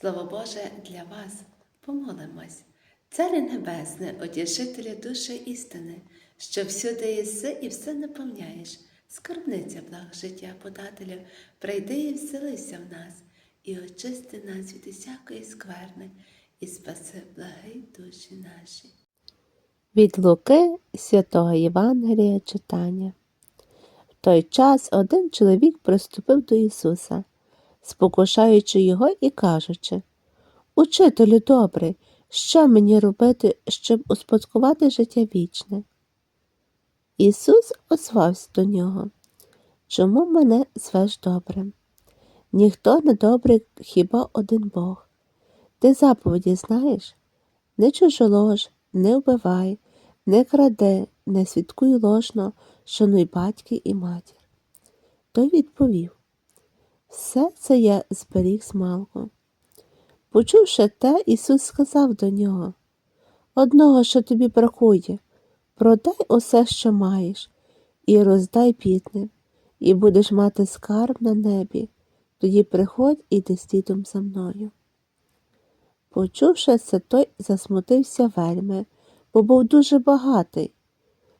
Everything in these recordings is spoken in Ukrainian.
Слово Боже для вас, помолимось. Царе Небесне, одержителя душі істини, що всюди єси і все наповняєш, скарбниця благ життя подателю, прийди і вселися в нас, і очисти нас від усякої скверни, і спаси благи душі наші. Від Луки святого Євангелія читання. В той час один чоловік приступив до Ісуса, спокушаючи його і кажучи Учителю добрий, що мені робити, щоб успадкувати життя вічне? Ісус озвався до нього. Чому мене звеш добрим? Ніхто не добрий, хіба один Бог. Ти заповіді знаєш? Не чужолож, не вбивай, не кради, не свідкуй ложно, шануй батьки і матір. Той відповів Все це я зберіг змалку. Почувши те, Ісус сказав до нього Одного, що тобі бракує, продай усе, що маєш, і роздай бідним, і будеш мати скарб на небі, тоді приходь і йди слідом за мною. Почувши це, той засмутився вельми, бо був дуже багатий.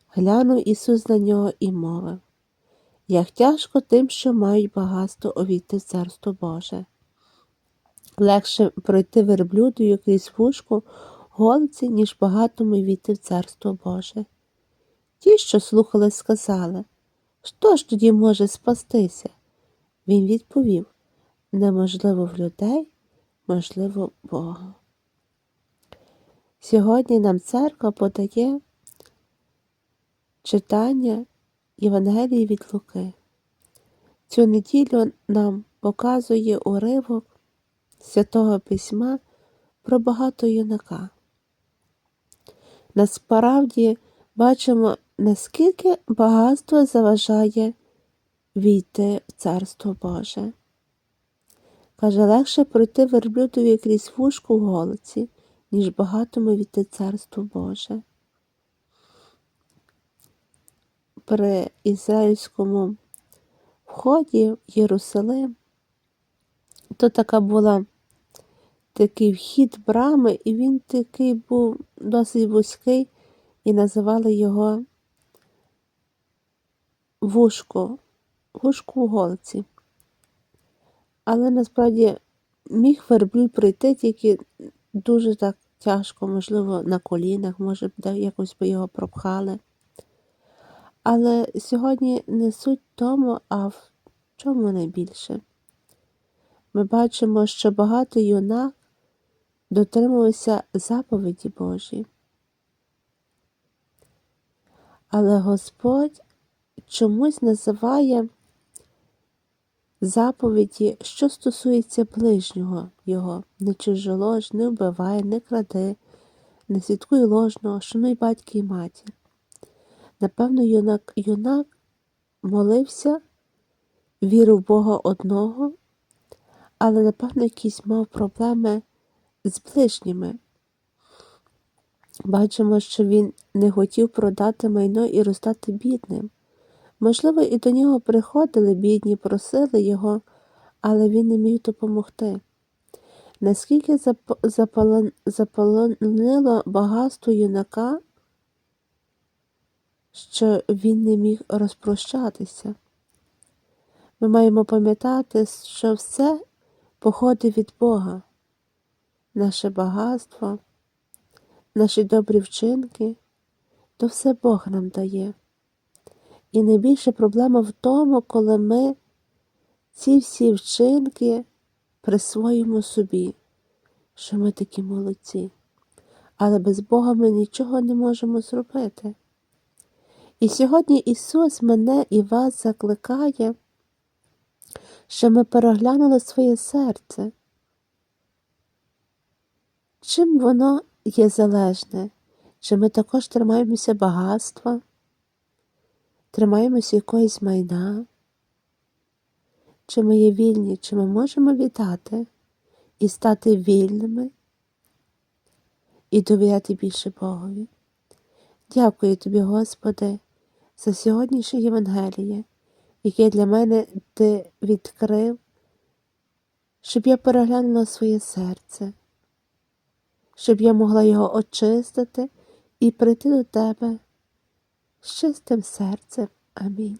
Глянув Ісус на нього і мовив Як тяжко тим, що мають багатство увійти в царство Боже. Легше пройти верблюдою крізь вушку голиці, ніж багатому війти в царство Боже. Ті, що слухали, сказали Хто ж тоді може спастися? Він відповів неможливо в людей, можливо Бога. Сьогодні нам церква подає читання Євангелії від Луки. Цю неділю нам показує уривок Святого Письма про багато юнака. Насправді бачимо, наскільки багатство заважає війти в Царство Боже. Каже, легше пройти верблюдові крізь вушку в голиці, ніж багатому війти Царство Боже. При ізраїльському вході в Єрусалим то така була такий вхід брами, і він такий був досить вузький, і називали його вушко, вушко в голці. Але насправді міг верблюд пройти тільки дуже так тяжко, можливо, на колінах, може, б якось би його пропхали. Але сьогодні не суть тому, а в чому найбільше. Ми бачимо, що багато юнак дотримувався заповіді Божі. Але Господь чомусь називає заповіді, що стосується ближнього Його, не чужолож, не вбивай, не кради, не свідкуй ложного, шануй батьки і матір. Напевно, юнак, юнак молився, вірив в Бога одного, але, напевно, якісь мав проблеми з ближніми. Бачимо, що він не хотів продати майно і роздати бідним. Можливо, і до нього приходили бідні, просили його, але він не міг допомогти. Наскільки запалон... заполонило багатство юнака, що він не міг розпрощатися. Ми маємо пам'ятати, що все походить від Бога, наше багатство, наші добрі вчинки, то все Бог нам дає. І найбільша проблема в тому, коли ми ці всі вчинки присвоїмо собі, що ми такі молодці, але без Бога ми нічого не можемо зробити. І сьогодні Ісус мене і вас закликає, що ми переглянули своє серце. Чим воно є залежне? Чи ми також тримаємося багатства, тримаємося якоїсь майна? Чи ми є вільні, чи ми можемо віддати і стати вільними і довіряти більше Богові? Дякую тобі, Господи, за сьогоднішнє Євангеліє, яке для мене ти відкрив, щоб я переглянула своє серце, щоб я могла його очистити і прийти до тебе з чистим серцем. Амінь.